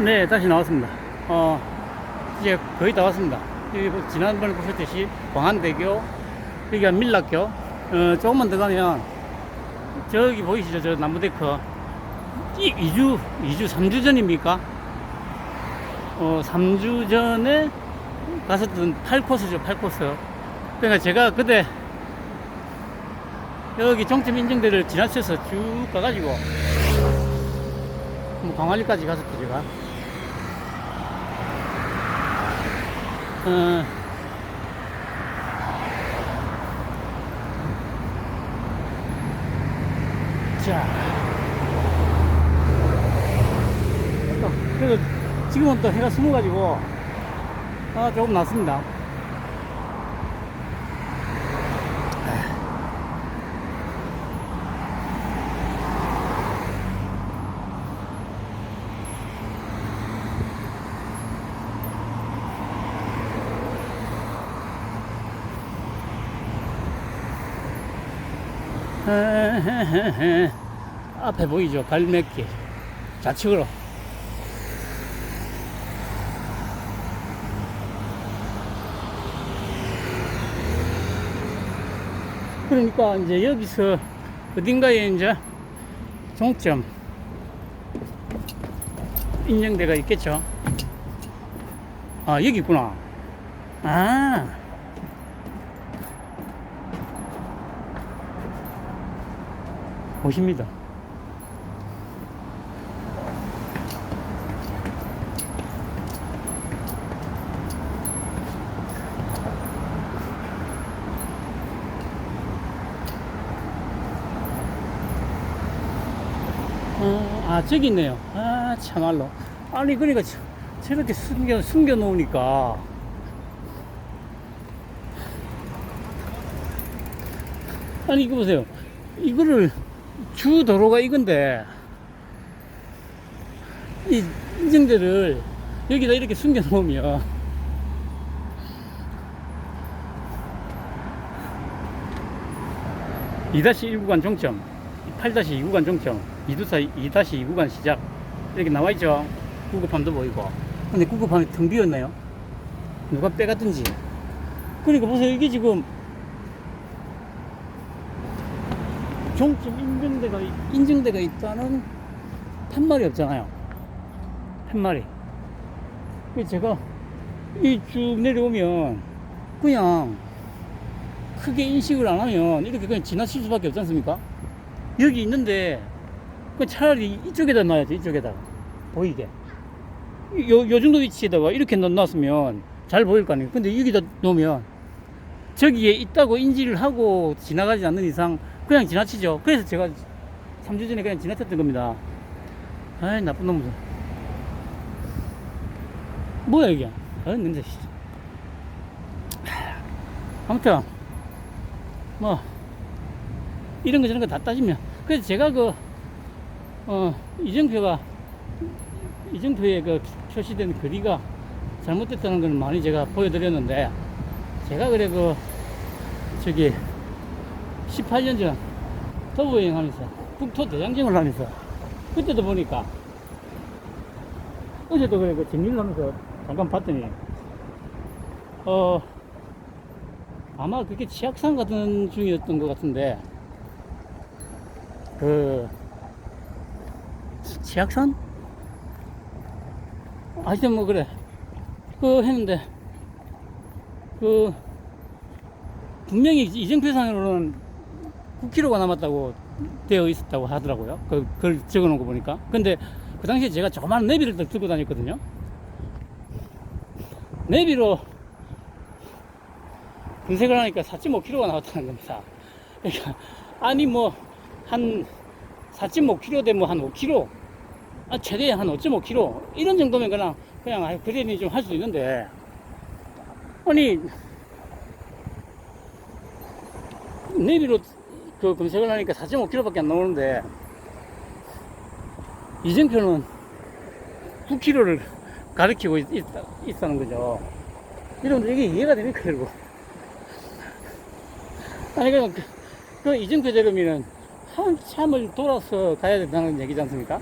네, 다시 나왔습니다. 어, 이제 거의 다 왔습니다. 지난번에 보셨듯이 광안대교, 여기가 밀락교, 어, 조금만 더 가면 저기 보이시죠? 저 나무데크. 이 2주, 2주, 3주 전입니까? 어, 3주 전에 갔었던 8코스죠, 8코스. 그러니까 제가 그때 여기 종점 인증대를 지나쳐서 쭉 가가지고 뭐 광안리까지 갔었죠, 제가. 어, 자. 또, 그래도 지금은 또 해가 숨어가지고, 아, 조금 낫습니다. 앞에 보이죠? 갈매길. 좌측으로. 그러니까 이제 여기서 어딘가에 이제 종점 인증대가 있겠죠. 아, 여기 있구나. 아. 보십니다. 어, 아, 저기 있네요. 아, 참말로. 아니, 그러니까 저, 저렇게 숨겨, 숨겨 놓으니까. 아니, 이거 보세요. 이거를 주 도로가 이건데, 이 인증대를 여기다 이렇게 숨겨 놓으면, 이 1구간 종점, 8-2구간 종점, 2-2구간 시작. 이렇게 나와 있죠. 구급함도 보이고. 근데 구급함이 텅 비었네요. 누가 빼갔든지. 그러니까 보세요. 이게 지금 종점 인증대가, 인증대가 있다는 팻말이 없잖아요. 팻말이. 그래서 제가 이 쭉 내려오면 그냥 크게 인식을 안 하면 이렇게 그냥 지나칠 수밖에 없지 않습니까? 여기 있는데 그 차라리 이쪽에다 놔야지 이쪽에다 보이게 요, 요 정도 위치에다가 이렇게 넣- 놨으면 잘 보일 거 아니에요 근데 여기다 놓으면 저기에 있다고 인지를 하고 지나가지 않는 이상 그냥 지나치죠. 그래서 제가 3주 전에 그냥 지나쳤던 겁니다. 아이 나쁜 놈들 뭐야 이게? 아 냄새 씨. 아무튼 뭐 이런 거 저런 거 다 따지면. 그래서 제가 그 어, 이정표가 이정표에 그 표시된 거리가 잘못됐다는 걸 많이 제가 보여드렸는데 제가 그래 그 저기 18년 전 터보 여행 하면서 북토 대장정을 하면서 그때도 보니까 어제도 그래 그 정리를 하면서 잠깐 봤더니 어 아마 그게 치악산 같은 중이었던 것 같은데 그 치악산? 하여튼 뭐 그래 그 했는데 그 분명히 이정표상으로는 9km가 남았다고 되어 있었다고 하더라고요. 그, 그걸 적어 놓은 거 보니까. 근데 그 당시에 제가 조그마한 내비를 딱 들고 다녔거든요. 내비로 검색을 하니까 4.5km가 나왔다는 겁니다. 그러니까 아니 뭐 한 4.5km 되면 한 5km 아, 최대 한 5.5km 이런 정도면 그냥 그냥 아, 그래니 좀 할 수도 있는데. 아니 내비로 그 검색을 하니까 4.5km밖에 안 나오는데 이정표는 9km를 가리키고 있, 있다, 는 거죠. 여러분들 이게 이해가 됩니까, 여러분? 아니, 그럼 그, 그 이정표 제금이는 한참을 돌아서 가야 된다는 얘기지 않습니까?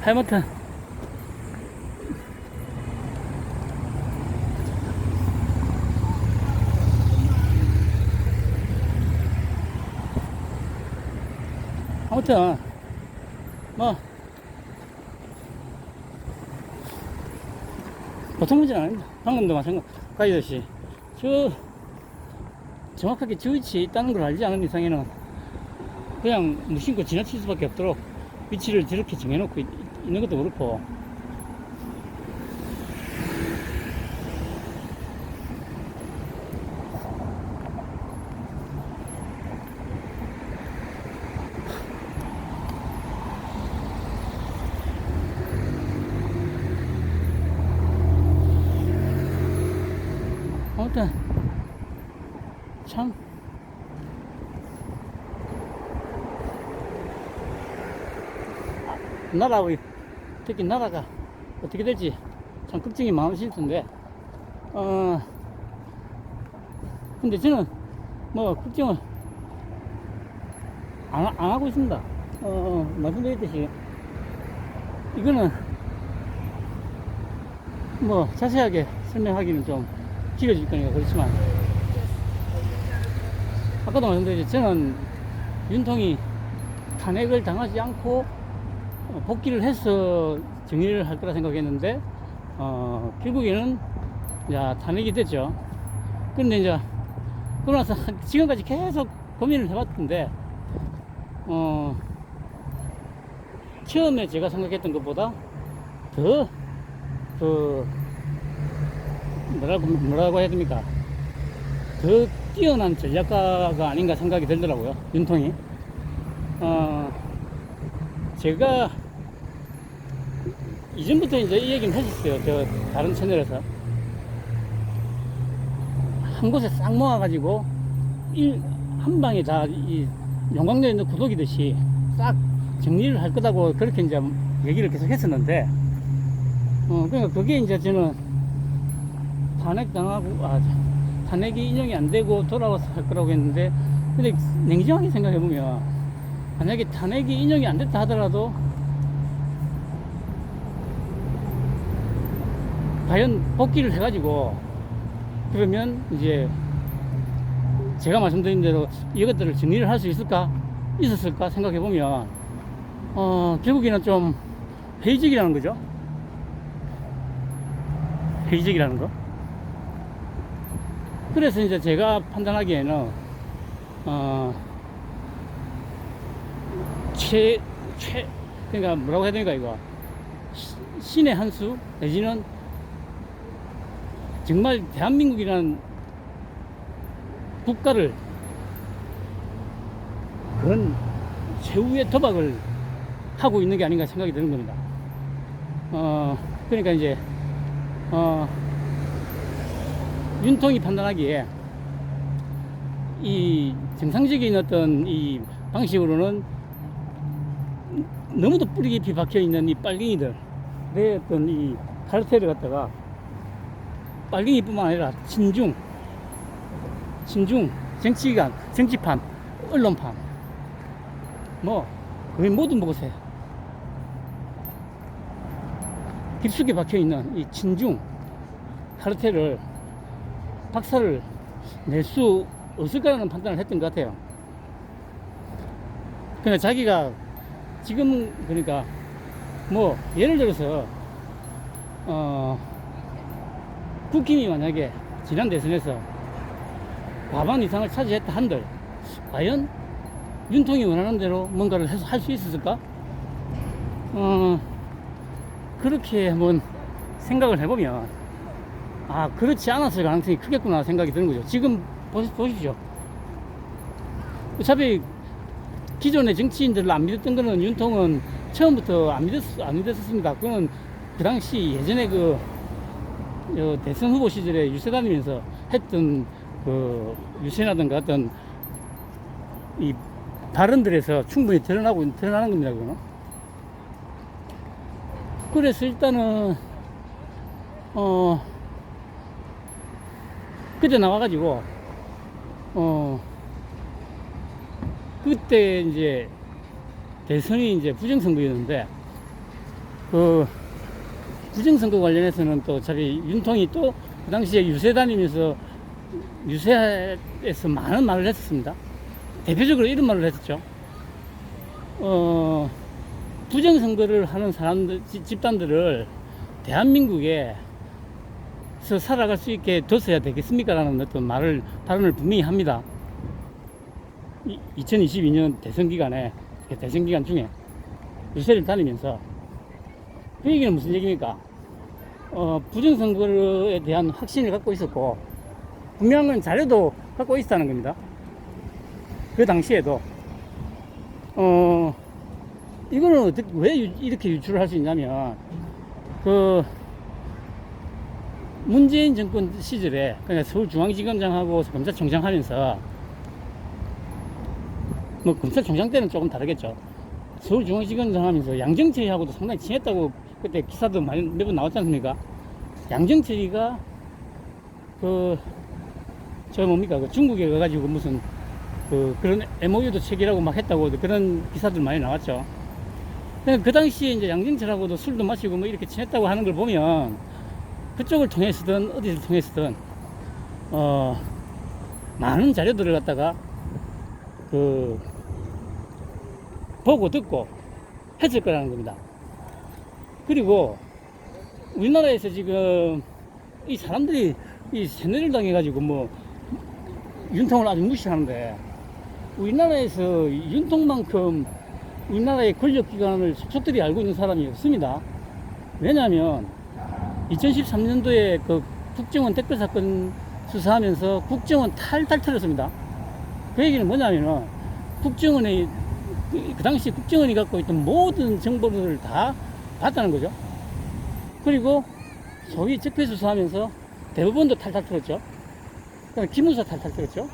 하여튼 아무튼 뭐 보통 문제는 아닙니다. 방금도 마찬가지듯이 저 정확하게 저 위치에 있다는 걸 알지 않은 이상에는 그냥 무심코 지나칠 수밖에 없도록 위치를 저렇게 정해놓고 있, 있는 것도 그렇고 아무튼 참 나라 우리 특히 나라가 어떻게 될지 참 걱정이 많으실 텐데 어 근데 저는 뭐 걱정을 안, 안 하고 있습니다. 어, 어 말씀드렸듯이 이거는 뭐 자세하게 설명하기는 좀 길어질 거니까 그렇지만 아까도 말씀드렸지 저는 윤통이 탄핵을 당하지 않고 어, 복귀를 해서 정리를 할 거라 생각했는데 어, 결국에는 이제 탄핵이 됐죠. 근데 이제 그러고 나서 지금까지 계속 고민을 해봤던데 어, 처음에 제가 생각했던 것보다 더, 더 뭐라고 뭐라고 해야 됩니까? 더 뛰어난 전략가가 아닌가 생각이 들더라고요. 윤통이. 어, 제가 이전부터 이제 이 얘기는 했었어요. 저 다른 채널에서. 한 곳에 싹 모아가지고, 일, 한 방에 다, 이, 용광로에 있는 구독이듯이 싹 정리를 할 거다고 그렇게 이제 얘기를 계속 했었는데, 어, 그러니까 그게 이제 저는 탄핵 당하고, 아, 탄핵이 인용이 안 되고 돌아와서 할 거라고 했는데, 근데 냉정하게 생각해보면, 만약에 탄핵이 인용이 안 됐다 하더라도 과연 복귀를 해가지고 그러면 이제 제가 말씀드린 대로 이것들을 정리를 할 수 있을까? 있었을까 생각해 보면 어 결국에는 좀 회의적이라는 거죠? 회의적이라는 거? 그래서 이제 제가 판단하기에는 어 최, 최, 그러니까 뭐라고 해야 되니까, 이거. 시- 신의 한 수, 내지는 정말 대한민국이라는 국가를 그런 최후의 도박을 하고 있는 게 아닌가 생각이 드는 겁니다. 어, 그러니까 이제, 어, 윤통이 판단하기에 이 정상적인 어떤 이 방식으로는 너무도 뿌리 깊이 박혀 있는 이 빨갱이들, 내 어떤 이 카르텔을 갖다가 빨갱이뿐만 아니라 친중, 친중, 정치관, 정치판, 언론판, 뭐 거의 모든 곳에 깊숙이 박혀 있는 이 친중 카르텔을 박살을 낼 수 없을까라는 판단을 했던 것 같아요. 그러니까 자기가 지금 그러니까 뭐 예를 들어서 어 국힘이 만약에 지난 대선에서 과반 이상을 차지했다 한들 과연 윤통이 원하는 대로 뭔가를 해서 할 수 있었을까? 어 그렇게 한번 생각을 해보면 아 그렇지 않았을 가능성이 크겠구나 생각이 드는 거죠. 지금 보십시오. 어차피 기존의 정치인들을 안 믿었던 거는 윤통은 처음부터 안 믿었, 안 믿었습니다. 그건 그 당시 예전에 그, 저 대선 후보 시절에 유세 다니면서 했던 그 유세라든가 어떤 이 발언들에서 충분히 드러나고, 드러나는 겁니다, 그거는. 그래서 일단은, 어, 그때 나와가지고, 어, 그때 이제 대선이 이제 부정선거였는데 그 부정선거 관련해서는 또 저기 윤통이 또 그 당시에 유세 다니면서 유세에서 많은 말을 했었습니다. 대표적으로 이런 말을 했었죠. 어, 부정선거를 하는 사람들, 지- 집단들을 대한민국에 서 살아갈 수 있게 뒀어야 되겠습니까? 라는 어떤 말을, 발언을 분명히 합니다. 2022년 대선 기간에, 그 대선 기간 중에 유세를 다니면서 그 얘기는 무슨 얘기입니까? 어, 부정선거에 대한 확신을 갖고 있었고, 분명한 건 자료도 갖고 있었다는 겁니다. 그 당시에도. 어, 이거는 어떻게, 왜 유- 이렇게 유출을 할 수 있냐면, 그, 문재인 정권 시절에, 그러니까 서울중앙지검장하고 검찰총장 하면서, 뭐, 검찰총장 때는 조금 다르겠죠. 서울중앙지검장 하면서 양정철이하고도 상당히 친했다고 그때 기사도 많이 몇 번 나왔지 않습니까? 양정철이가 그, 저 뭡니까? 그 중국에 가가지고 무슨 그 그런 MOU도 체결하고 막 했다고 그런 기사들 많이 나왔죠. 근데 그 당시에 이제 양정철하고도 술도 마시고 뭐 이렇게 친했다고 하는 걸 보면 그쪽을 통해서든 어디를 통해서든 어 많은 자료들을 갖다가 그 보고 듣고 했을 거라는 겁니다. 그리고 우리나라에서 지금 이 사람들이 이 세뇌를 당해가지고 뭐 윤통을 아주 무시하는데 우리나라에서 윤통만큼 우리나라의 권력기관을 속속들이 알고 있는 사람이 없습니다. 왜냐하면 2013년도에 그 국정원 댓글 사건 수사하면서 국정원 탈탈 털었습니다. 그 얘기는 뭐냐면은 국정원의 그, 그 당시 국정원이 갖고 있던 모든 정보를 다 봤다는 거죠. 그리고 소위 적폐 수사하면서 대법원도 탈탈 털었죠. 기무사 탈탈 털었죠.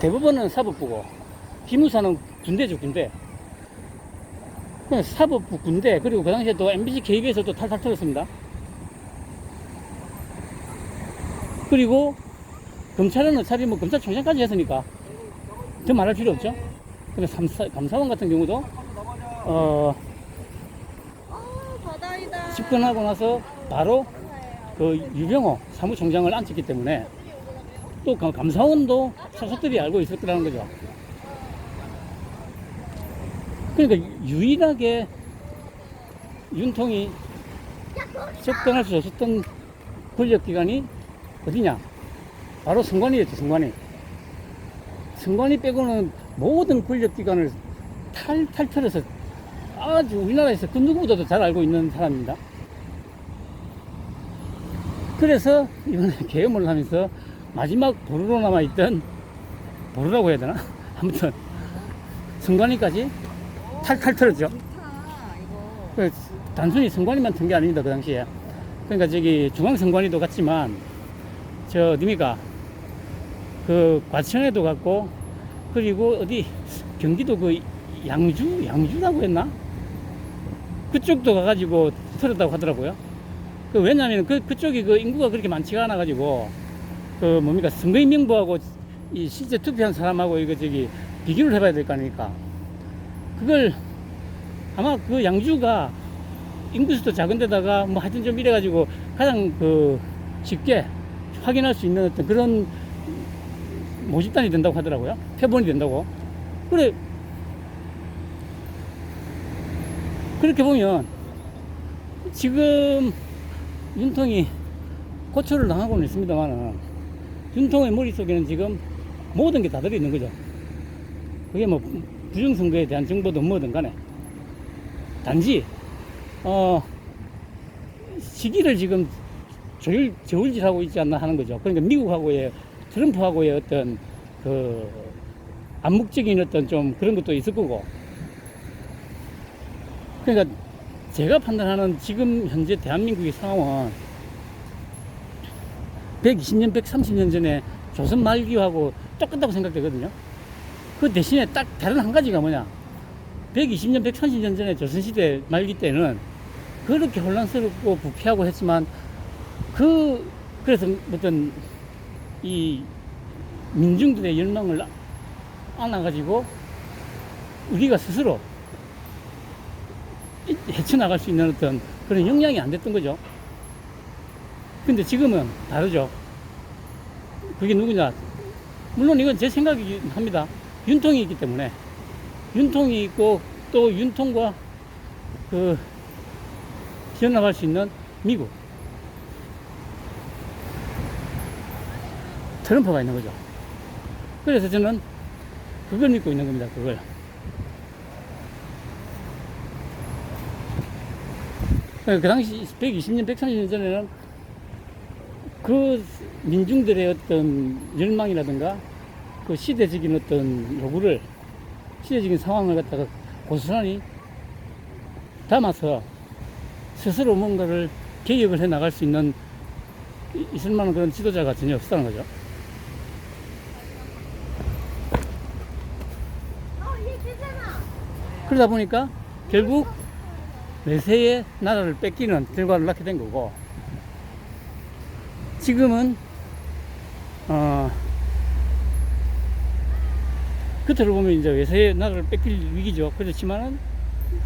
대법원은 사법부고 기무사는 군대죠 군대. 사법부 군대 그리고 그 당시에 또 MBC 개입에서도 탈탈 털었습니다. 그리고 검찰은 어차피 뭐 검찰총장까지 했으니까 더 말할 필요 없죠. 감사, 감사원 같은 경우도 어. 집권하고 나서 바로 그 유병호 사무총장을 앉혔기 때문에 또 감- 감사원도 소속들이 알고 있을 거라는 거죠. 그러니까 유일하게 윤통이 접근할 수 없었던 권력기관이 어디냐? 바로 선관위였죠, 선관위. 선관위 빼고는 모든 권력기관을 탈 탈 털어서 아주 우리나라에서 그 누구보다도 잘 알고 있는 사람입니다. 그래서 이번에 계엄을 하면서 마지막 보루로 남아있던 보루라고 해야 되나? 아무튼 선관위까지 탈탈 털었죠. 이거. 그 단순히 선관위만 튼 게 아닙니다 그 당시에 그러니까 저기 중앙선관위도 갔지만 저 어디입니까 그 과천에도 갔고 그리고 어디 경기도 그 양주 양주라고 했나 그쪽도 가가지고 털었다고 하더라고요 그 왜냐하면 그 그쪽이 그 인구가 그렇게 많지가 않아 가지고 그 뭡니까 선거인 명부하고 이 실제 투표한 사람하고 이거 저기 비교를 해봐야 될 거 아닙니까 그걸 아마 그 양주가 인구수도 작은 데다가 뭐 하여튼 좀 이래가지고 가장 그 쉽게 확인할 수 있는 어떤 그런 모집단이 된다고 하더라고요. 표본이 된다고. 그래. 그렇게 보면 지금 윤통이 고초를 당하고는 있습니다만은 윤통의 머릿속에는 지금 모든 게 다 들어있는 거죠. 그게 뭐 부정선거에 대한 정보든 뭐든 간에. 단지 어 시기를 지금 조율 저울질하고 있지 않나 하는 거죠. 그러니까 미국하고의 트럼프하고의 어떤 그 암묵적인 어떤 좀 그런 것도 있을 거고. 그러니까 제가 판단하는 지금 현재 대한민국의 상황은 120년, 130년 전에 조선 말기하고 똑같다고 생각되거든요. 그 대신에 딱 다른 한 가지가 뭐냐. 120년, 130년 전에 조선시대 말기 때는 그렇게 혼란스럽고 부패하고 했지만 그, 그래서 어떤 이 민중들의 열망을 안아가지고 우리가 스스로 헤쳐나갈 수 있는 어떤 그런 역량이 안 됐던 거죠. 근데 지금은 다르죠. 그게 누구냐? 물론 이건 제 생각이긴 합니다. 윤통이 있기 때문에. 윤통이 있고 또 윤통과 그 지어나갈 수 있는 미국. 트럼프가 있는 거죠. 그래서 저는 그걸 믿고 있는 겁니다. 그걸. 그 당시 120년, 130년 전에는 그 민중들의 어떤 열망이라든가 그 시대적인 어떤 요구를 시대적인 상황을 갖다가 고스란히 담아서 스스로 뭔가를 개혁을 해 나갈 수 있는 이- 있을 만한 그런 지도자가 전혀 없다는 거죠. 그러다 보니까 결국 내세의 나라를 뺏기는 결과를 낳게 된 거고 지금은 어 끝으로 보면 이제 외세의 나라를 뺏길 위기죠. 그렇지만은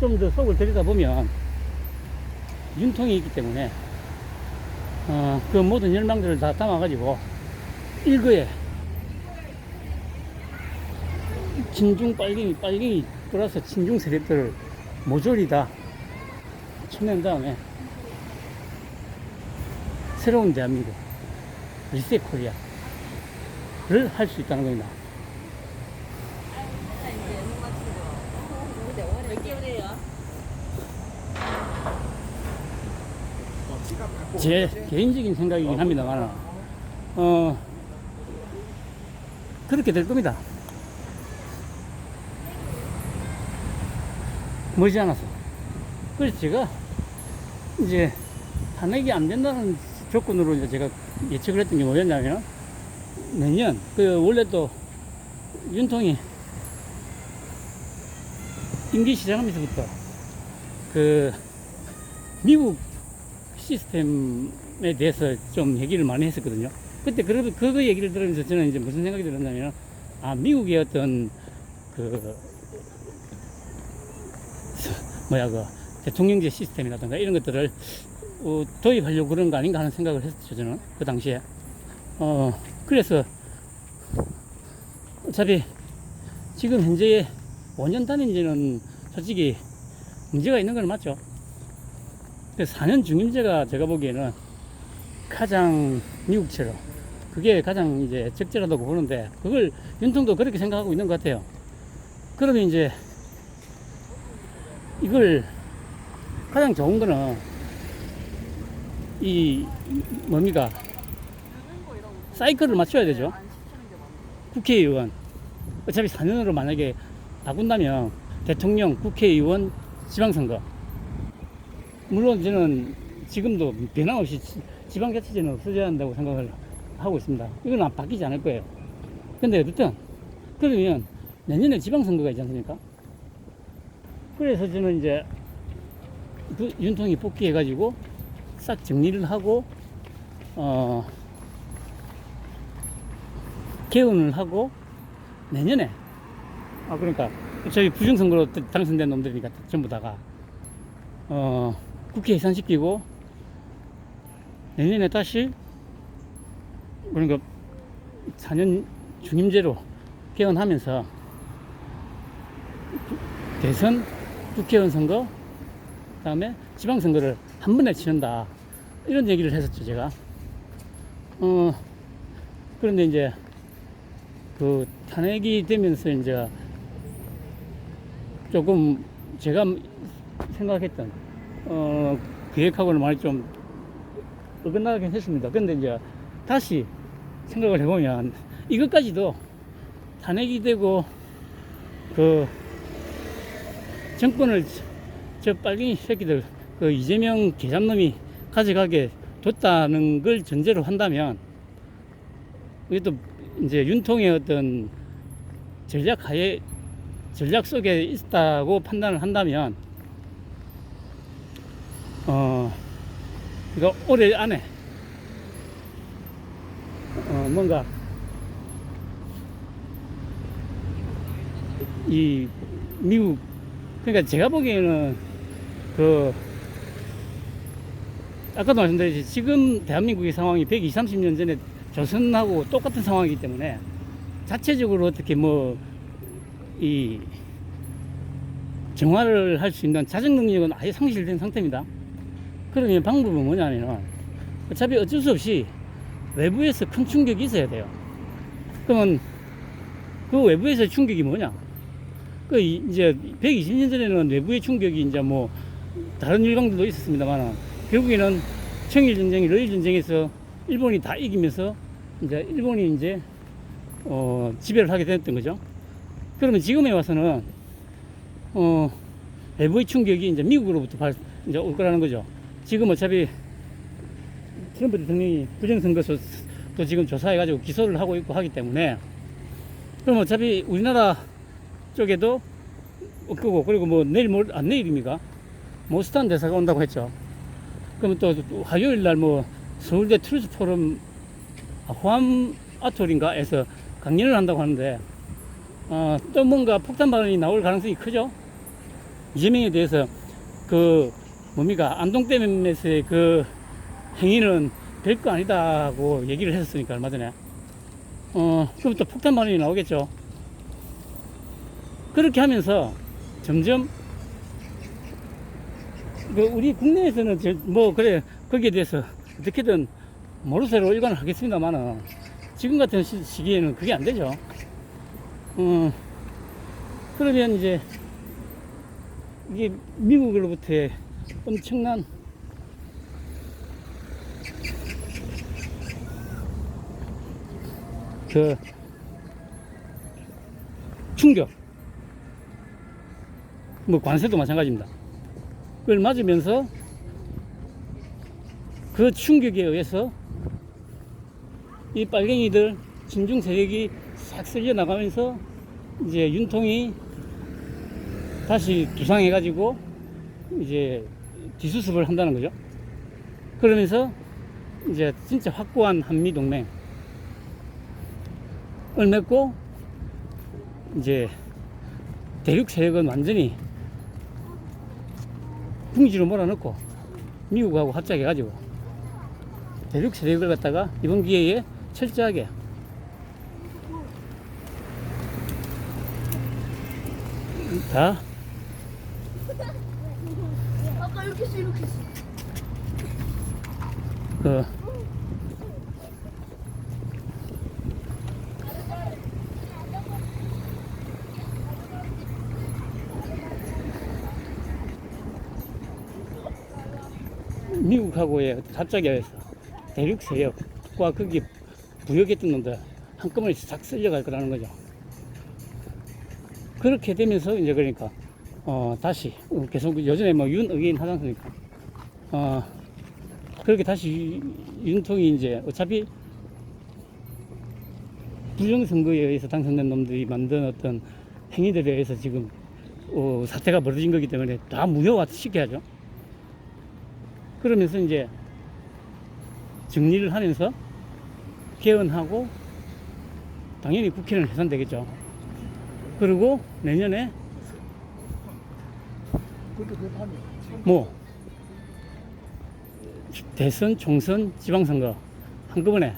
좀 더 속을 들여다 보면 윤통이 있기 때문에 어, 그 모든 열망들을 다 담아가지고 일거에 진중 빨갱이 빨갱이 플러스 진중 세력들을 모조리 다 쳐낸 다음에 새로운 대한민국 리셋 코리아를 할 수 있다는 겁니다. 제 개인적인 생각이긴 합니다만, 어, 그렇게 될 겁니다. 머지 않아서. 그래서 제가 이제 탄핵이 안 된다는 조건으로 이제 제가 예측을 했던 게 뭐였냐면, 내년, 그 원래 또 윤통이 임기 시작하면서부터 그 미국 시스템에 대해서 좀 얘기를 많이 했었거든요. 그때 그, 그거 얘기를 들으면서 저는 이제 무슨 생각이 들었냐면, 아, 미국의 어떤 그, 서- 뭐야, 그, 대통령제 시스템이라든가 이런 것들을 어, 도입하려고 그런 거 아닌가 하는 생각을 했었죠, 저는. 그 당시에. 어, 그래서 어차피 지금 현재의 5년 단위인지는 솔직히 문제가 있는 건 맞죠. 그 4년 중임제가 제가 보기에는 가장 미국처럼 그게 가장 이제 적절하다고 보는데 그걸 윤통도 그렇게 생각하고 있는 것 같아요. 그러면 이제 이걸 가장 좋은 거는 이 뭡니까 사이클을 맞춰야 되죠. 국회의원 어차피 4년으로 만약에 바꾼다면 대통령, 국회의원, 지방선거 물론 저는 지금도 변함없이 지- 지방자치제는 없어져야 한다고 생각을 하고 있습니다. 이건 안 바뀌지 않을 거예요. 근데 어쨌든 그러면 내년에 지방선거가 있지 않습니까? 그래서 저는 이제 그 윤통이 복귀해가지고 싹 정리를 하고 어 개헌을 하고 내년에 아 그러니까 저희 부정선거로 당선된 놈들이니까 전부 다가 어 국회 해산시키고 내년에 다시 그러니까 4년 중임제로 개헌하면서 대선 국회의원 선거 그 다음에 지방선거를 한 번에 치른다 이런 얘기를 했었죠 제가 어 그런데 이제 그 탄핵이 되면서 이제 조금 제가 생각했던 어 계획하고는 많이 좀 어긋나긴 했습니다. 근데 이제 다시 생각을 해보면 이것까지도 탄핵이 되고 그 정권을 저- 저 빨갱이 새끼들 그 이재명 계잡놈이 가져가게 뒀다는 걸 전제로 한다면 이것도 이제 윤통의 어떤 전략 하에 전략 속에 있다고 판단을 한다면 어 이거 올해 안에 어 뭔가 이 미국 그러니까 제가 보기에는 그 아까도 말씀드렸지 지금 대한민국의 상황이 120, 30년 전에 조선하고 똑같은 상황이기 때문에 자체적으로 어떻게 뭐 이 정화를 할 수 있는 자정 능력은 아예 상실된 상태입니다. 그러면 방법은 뭐냐면은 어차피 어쩔 수 없이 외부에서 큰 충격이 있어야 돼요. 그러면 그 외부에서 충격이 뭐냐? 그 이- 이제 120년 전에는 외부의 충격이 이제 뭐 다른 일방들도 있었습니다만 결국에는 청일 전쟁, 러일 전쟁에서 일본이 다 이기면서 이제 일본이 이제 어 지배를 하게 됐던 거죠. 그러면 지금에 와서는 어 외부의 충격이 이제 미국으로부터 발, 이제 올 거라는 거죠. 지금 어차피 트럼프 대통령이 부정선거소 또 지금 조사해가지고 기소를 하고 있고 하기 때문에 그럼 어차피 우리나라 쪽에도 올 거고 그리고 뭐 내일 모안 내일입니까? 모스탄 대사가 온다고 했죠. 그러면 또 화요일 날 뭐 서울대 트루스 포럼 아, 호암 아톨인가에서 강연을 한다고 하는데 어, 또 뭔가 폭탄 발언이 나올 가능성이 크죠. 이재명에 대해서 그 뭡니까 안동댐에서의 그 행위는 별거 아니다고 얘기를 했었으니까 얼마 전에 어 그럼 또 폭탄 발언이 나오겠죠. 그렇게 하면서 점점 그 우리 국내에서는 저- 뭐 그래 거기에 대해서 어떻게든 모르쇠로 일관을 하겠습니다만은 지금 같은 시, 시기에는 그게 안 되죠. 어 그러면 이제 이게 미국으로부터의 엄청난 그 충격 뭐 관세도 마찬가지입니다. 그걸 맞으면서 그 충격에 의해서 이 빨갱이들 진중 세력이 싹 쓸려 나가면서 이제 윤통이 다시 두상해 가지고 이제 뒤수습을 한다는 거죠. 그러면서 이제 진짜 확고한 한미 동맹을 맺고 이제 대륙 세력은 완전히 궁지로 몰아넣고 미국하고 합작해가지고 대륙 세력을 갖다가 이번 기회에 철저하게 다 아까 이렇게 했어 이렇게 했어. 그 미국하고의 합작에서 대륙 세력과 거기 부역했던 놈들 한꺼번에 싹 쓸려갈 거라는 거죠. 그렇게 되면서 이제 그러니까 어 다시 계속 요즘에 뭐 윤의인 하지 않습니까? 어 그렇게 다시 유- 윤통이 이제 어차피 부정선거에 의해서 당선된 놈들이 만든 어떤 행위들에 의해서 지금 어, 사태가 벌어진 거기 때문에 다 무효화 시켜야죠. 그러면서 이제 정리를 하면서 개헌하고 당연히 국회는 해산되겠죠. 그리고 내년에 뭐 대선, 총선, 지방선거 한꺼번에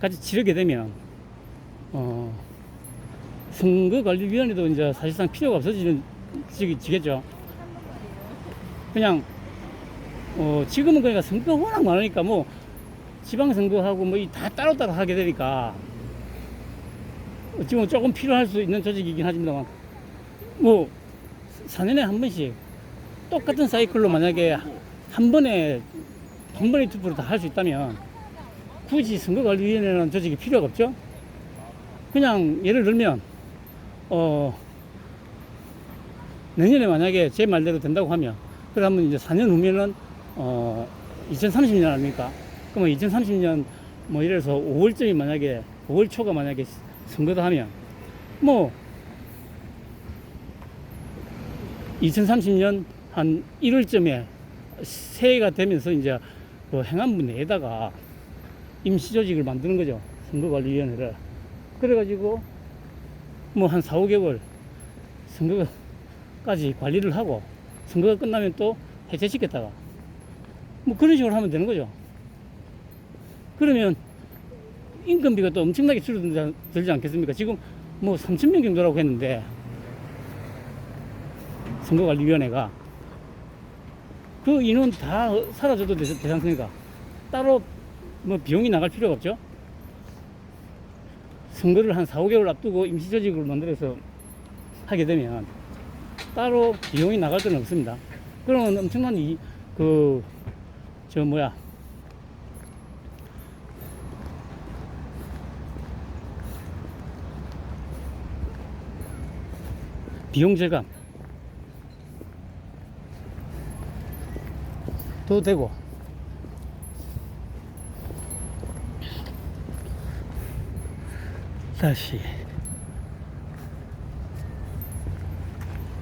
같이 치르게 되면 어, 선거관리위원회도 이제 사실상 필요가 없어지는 지, 지겠죠. 그냥 어, 지금은 그러니까 선거 워낙 많으니까 뭐 지방 선거하고 뭐이다 따로따로 하게 되니까 보면 조금 필요할 수 있는 조직이긴 하지만 뭐 4년에 한 번씩 똑같은 사이클로 만약에 한 번에 한 번에 투표를 다 할 수 있다면 굳이 선거관리위원회라는 조직이 필요가 없죠. 그냥 예를 들면 어 내년에 만약에 제 말대로 된다고 하면 그러면 이제 4년 후면은 어 2030년 아닙니까? 그러면 2030년 뭐 이래서 5월쯤이 만약에 5월 초가 만약에 선거다 하면 뭐 2030년 한 1월쯤에 새해가 되면서 이제 그 행안부 내에다가 임시조직을 만드는 거죠. 선거관리위원회를. 그래가지고 뭐 한 4, 5개월 선거까지 관리를 하고 선거가 끝나면 또 해체시켰다가 뭐 그런 식으로 하면 되는 거죠. 그러면 인건비가 또 엄청나게 줄어들지 않겠습니까? 지금 뭐 3천 명 정도라고 했는데 선거관리위원회가 그 인원 다 사라져도 되- 되상습니까? 따로 뭐 비용이 나갈 필요가 없죠. 선거를 한 4, 5개월 앞두고 임시조직을 만들어서 하게 되면 따로 비용이 나갈 건 없습니다. 그러면 엄청난 이, 그, 저 뭐야. 비용 절감. 도 되고. 다시.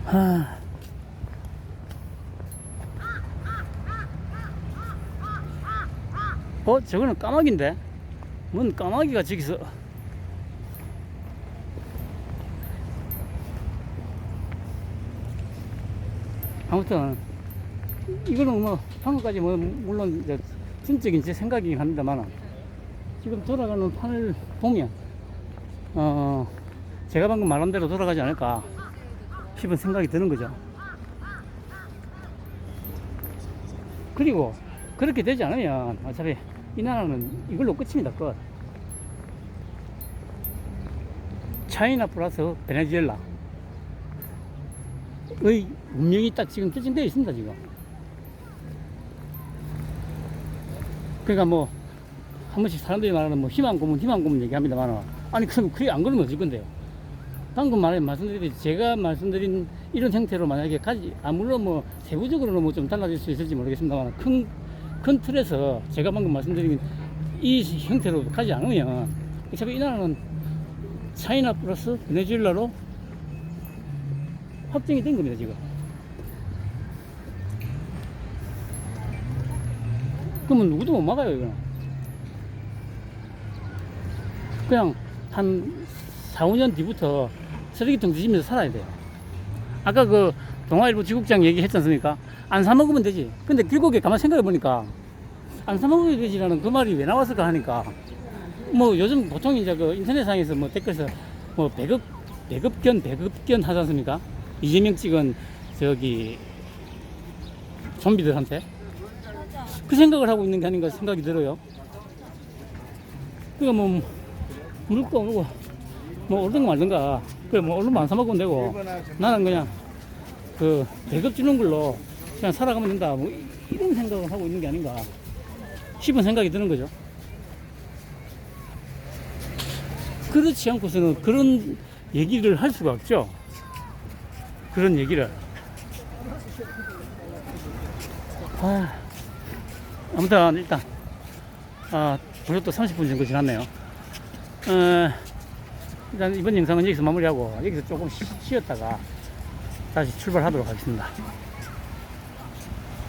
아. 어, 저거는 까마귀인데? 뭔 까마귀가 저기서. 아무튼, 이거는 뭐, 방금까지 뭐, 물론, 이제, 진적인 제 생각이긴 합니다만, 지금 돌아가는 판을 보면, 어, 제가 방금 말한 대로 돌아가지 않을까 싶은 생각이 드는 거죠. 그리고 그렇게 되지 않으면 어차피 이 나라는 이걸로 끝입니다. 끝. 차이나 플러스 베네수엘라. 의 운명이 딱 지금 결정되어 있습니다, 지금. 그러니까 뭐, 한 번씩 사람들이 말하는 뭐 희망 고문, 희망 고문 얘기합니다만, 아니, 그럼 그게 안 그러면 어쩔 건데요? 방금 말해 말씀드렸듯이 제가 말씀드린 이런 형태로 만약에 가지, 아, 물론 뭐 세부적으로는 뭐 좀 달라질 수 있을지 모르겠습니다만, 큰, 큰 틀에서 제가 방금 말씀드린 이 형태로 가지 않으면, 어차피 이 나라는 차이나 플러스 베네수엘라로 확정이 된 겁니다, 지금. 그러면 누구도 못 막아요, 이거는. 그냥 한 4, 5년 뒤부터 쓰레기통 뒤지면서 살아야 돼요. 아까 그 동아일보 지국장 얘기했지 않습니까? 안 사 먹으면 되지. 근데 결국에 가만 생각해 보니까 안 사먹으면 되지라는 그 말이 왜 나왔을까 하니까. 뭐 요즘 보통 이제 그 인터넷상에서 뭐 댓글에서 뭐 배급, 배급견, 배급견 하지 않습니까? 이재명 찍은 저기 좀비들한테? 그 생각을 하고 있는 게 아닌가 생각이 들어요. 그러니까 뭐 물고 오고 뭐 오르든 말든가. 그래 뭐 얼른 안 사먹으면 되고. 나는 그냥 그 배급 주는 걸로 그냥 살아가면 된다. 뭐 이- 이런 생각을 하고 있는 게 아닌가 싶은 생각이 드는 거죠. 그렇지 않고서는 그런 얘기를 할 수가 없죠. 그런 얘기를. 아, 아무튼 일단 아 벌써 또 30분 정도 지났네요. 어, 일단 이번 영상은 여기서 마무리하고 여기서 조금 쉬- 쉬었다가 다시 출발하도록 하겠습니다.